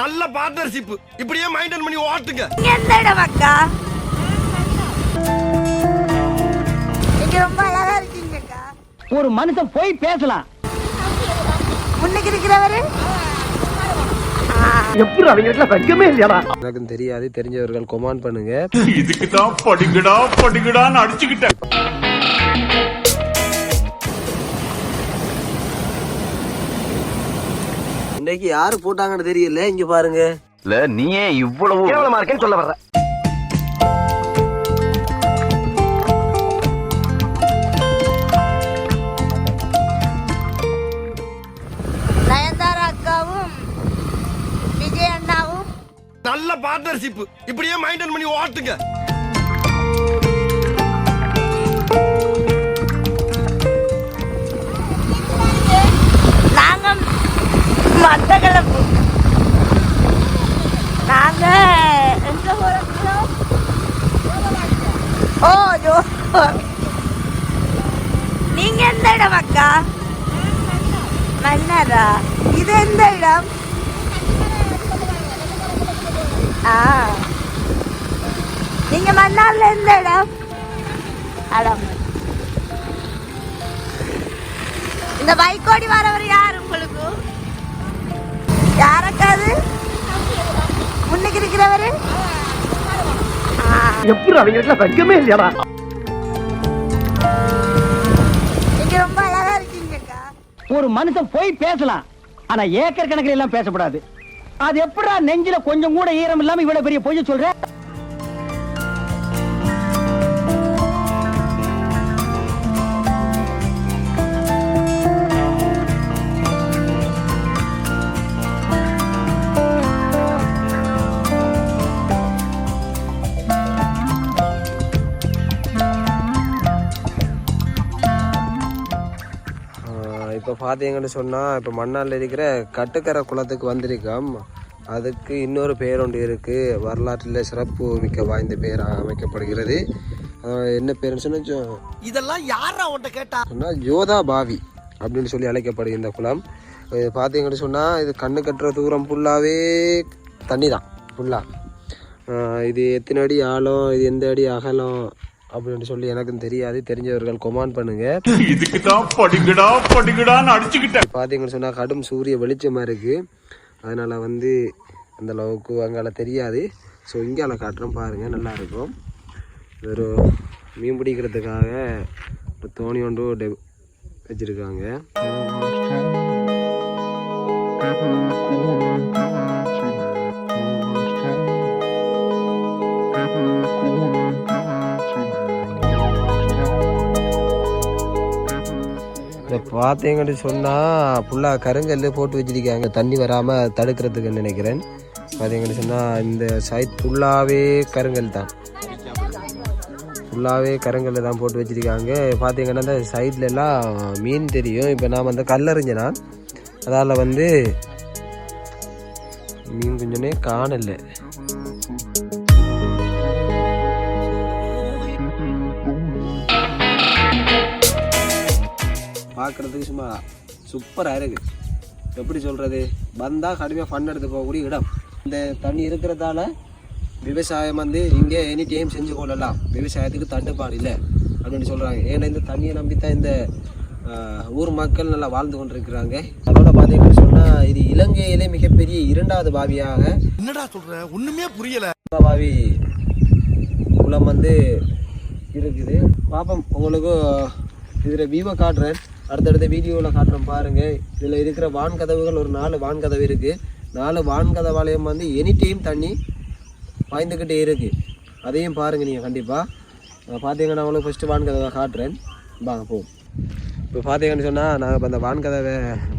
நல்ல பார்ட்னர்ஷிப் இப்படியே மைண்டன் பண்ணி ஓட்டுங்க. எந்த இடம் அக்கா? நீங்க ரொம்ப அழகா இருக்கீங்க அக்கா. ஒரு மனுஷன் போய் பேசலாம். முன்னுக்கு இருக்கிறவரு எப்படி அவங்களுக்கு வெக்கமே இல்லையாடா? எனக்கும் தெரியாது தெரிஞ்சவர்கள் கொமாண்ட் பண்ணுங்க. இதுக்கு தான் படிக்கடா படிக்கடான்னு அடிச்சுக்கிட்டேன். இன்னைக்கு யாரு போட்டாங்கன்னு தெரியல இங்க பாருங்க. இல்ல நீயே இவ்வளவு கேவலமா இருக்கேன்னு சொல்ல வர்ற. நயன்தாரா அக்காவும் விஜய் அண்ணாவும் நல்ல பார்ட்னர்ஷிப் இப்படியே மைண்டன் பண்ணி ஓட்டுங்க. மத்தகலப்பு நாங்க எங்க போறோம் ஓ ஜோ. நீங்க எந்த இடம் அக்கா? மன்னரா? இது எந்த இடம்? ஆ. நீங்க மன்னார்ல எந்த இடம்? அடம். இந்த பைக்கோடி வரவர் யார்? இருக்கிறவரு ஆ, எப்படி அவங்களுக்கு வெக்கமே இல்லையாடா? நீங்க ரொம்ப அழகா இருக்கீங்கக்கா ஒரு மனுஷன் போய் பேசலாம் ஆனா ஏக்கர் கணக்கில் எல்லாம் பேசக்கூடாது அது எப்படா நெஞ்சில கொஞ்சம் கூட ஈரம் இல்லாம இவ்வளவு பெரிய பொய்ய சொல்ற? ஆஹ் இப்ப பாத்தீங்கன்னு சொன்னா இப்ப மண்ணால் இருக்கிற கட்டுக்கரை குளத்துக்கு வந்திருக்கோம். அதுக்கு இன்னொரு பேர் ஒன்று இருக்கு. வரலாற்றில் சிறப்பு மிக்க வாய்ந்த பேராக அமைக்கப்படுகிறது. என்ன பேருன்னு சொன்னா ஜோ- இதெல்லாம் யாரா உன்ட்ட கேட்டா? சொன்னா ஜோதா பாவி அப்படின்னு சொல்லி அழைக்கப்படுது இந்த குளம். இது பார்த்தீங்கன்னு சொன்னால் இது கண்ணு கட்டுற தூரம் ஃபுல்லாகவே தண்ணி தான் ஃபுல்லாக இது எத்தனை அடி ஆழம் இது எந்த அடி அகலம் அப்படின்னு சொல்லி எனக்கும் தெரியாது. தெரிஞ்சவர்கள் கொமாண்ட் பண்ணுங்க. இதுக்கு தான் படிக்கடா படிக்கடான்னு அடிச்சுக்கிட்டேன். பார்த்தீங்கன்னு சொன்னால் கடும் சூரிய வெளிச்சமாக இருக்குது அதனால் வந்து அந்த அளவுக்கு அங்கால தெரியாது. ஸோ இங்கால காட்டுறோம் பாருங்கள் நல்லா இருக்கும். இது ஒரு மீன் பிடிக்கிறதுக்காக ஒரு தோணி ஒன்று டெ வச்சுருக்காங்க. இதை சொன்னால் ஃபுல்லாக கருங்கல் போட்டு வச்சிருக்காங்க. தண்ணி வராமல் தடுக்கிறதுக்கு நினைக்கிறேன். பார்த்தீங்கன்னு சொன்னால் இந்த சைட் ஃபுல்லாகவே கருங்கல் தான். ஃபுல்லாகவே கருங்கல் தான் போட்டு வச்சுருக்காங்க. பார்த்தீங்கன்னா இந்த சைட்ல எல்லாம் மீன் தெரியும். இப்போ நான் வந்து கல்லறிஞ்சனா அதால் வந்து மீன் கொஞ்சமே காணலை. பார்க்குறதுக்கு சும்மா சூப்பராக இருக்குது எப்படி சொல்கிறது வந்தால் கடுமையாக ஃபண்ட் எடுத்து போகக்கூடிய இடம். இந்த தண்ணி இருக்கிறதால விவசாயம் வந்து இங்கே எனி டைம் செஞ்சு கொள்ளலாம். விவசாயத்துக்கு தட்டுப்பாடு இல்லை அப்படின்னு சொல்கிறாங்க ஏன்னா இந்த தண்ணியை நம்பி தான் இந்த ஊர் மக்கள் நல்லா வாழ்ந்து கொண்டிருக்கிறாங்க. அதோட பார்த்தீங்கன்னு சொன்னால் இது இலங்கையிலே மிகப்பெரிய இரண்டாவது பாவியாக என்னடா சொல்ற? ஒண்ணுமே புரியல. பாவி குளம் வந்து இருக்குது. பாப்போம் உங்களுக்கு இதில் வியூவை காட்டுறேன். அடுத்தடுத்த வீடியோவில் காட்டுறோம் பாருங்கள் இதில் இருக்கிற வான் கதவுகள் ஒரு நாலு வான் கதவு இருக்குது நாலு வான் கதவாலயம் வந்து எனி டைம் தண்ணி பாய்ந்துக்கிட்டே இருக்குது அதையும் பாருங்கள் நீங்கள் கண்டிப்பாக பார்த்தீங்கன்னா உங்களுக்கு ஃபஸ்ட்டு வான் கதவை காட்டுறேன். வாங்க போ இப்போ பார்த்தீங்கன்னு சொன்னால் நாங்கள் இப்போ அந்த வான் கதவை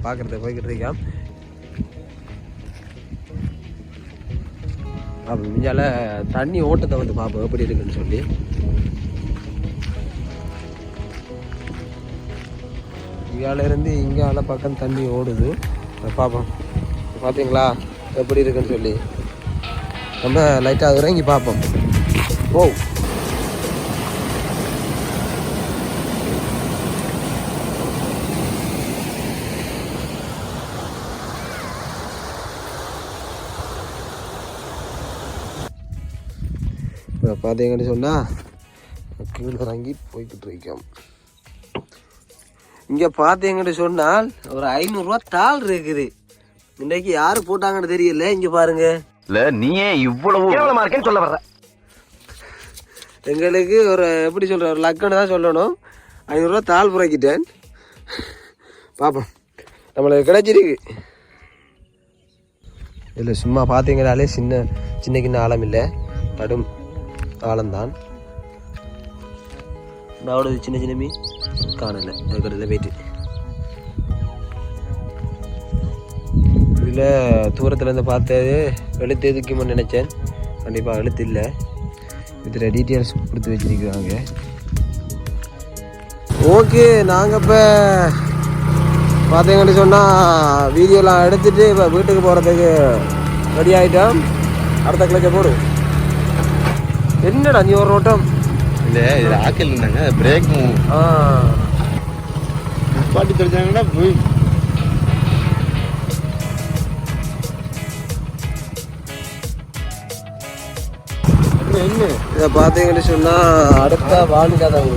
பார்க்குறது போய்கிட்டு இருக்கேன். அப்போ மிஞ்சால தண்ணி ஓட்டத்தை வந்து பார்ப்போம். எப்படி இருக்குன்னு சொல்லி. இங்கேருந்து இங்கே அலை பக்கம் தண்ணி ஓடுது. பார்ப்போம் பார்த்தீங்களா எப்படி இருக்குன்னு சொல்லி. ரொம்ப லைட்டாக இறங்கி பார்ப்போம் ஓ இப்போ பார்த்தீங்கன்னு சொன்னால் கீழ் இறங்கி போய்கிட்டு இருக்கோம். இங்கே பார்த்தீங்கன்னு சொன்னால் ஒரு ஐநூறுரூவா தாள் இருக்குது. இன்றைக்கு யார் போட்டாங்கன்னு தெரியல இங்கே பாருங்க. இல்ல நீயே இவ்வளவு இருக்கேன்னு சொல்ல வர்ற. எங்களுக்கு ஒரு எப்படி சொல்ற ஒரு லக்குன்னு தான் சொல்லணும். ஐநூறுரூவா தாள் புறக்கிட்டேன் பார்ப்போம் நம்மளுக்கு கிடைச்சிருக்கு. இல்லை சும்மா பார்த்தீங்கனாலே சின்ன சின்ன கிண்ண ஆழம் இல்லை. கடும் ஆழம்தான். அவ்வளோ சின்ன சின்ன மீன் காணலை. அதுக்கடையில் போயிட்டு இதில் தூரத்துலேருந்து பார்த்தது எழுத்து எதுக்குமோன்னு நினச்சேன். கண்டிப்பாக எழுத்து இல்லை. இதில் டீட்டெயில்ஸ் கொடுத்து வச்சிருக்கிறாங்க ஓகே நாங்கள் இப்போ பார்த்தீங்கன்னு சொன்னால் வீடியோலாம் எடுத்துகிட்டு இப்போ வீட்டுக்கு போகிறதுக்கு ரெடி ஆகிட்டோம் அடுத்த கிழக்க போடு. என்னடா நீ ஒரு ஓட்டம்? இல்ல இது ஆக்கல் இருந்தாங்க பிரேக் ஆ. பாட்டி தெரிஞ்சாங்கன்னா போய். இதை பார்த்தீங்கன்னு சொன்னால் அடுத்த வான் கதவு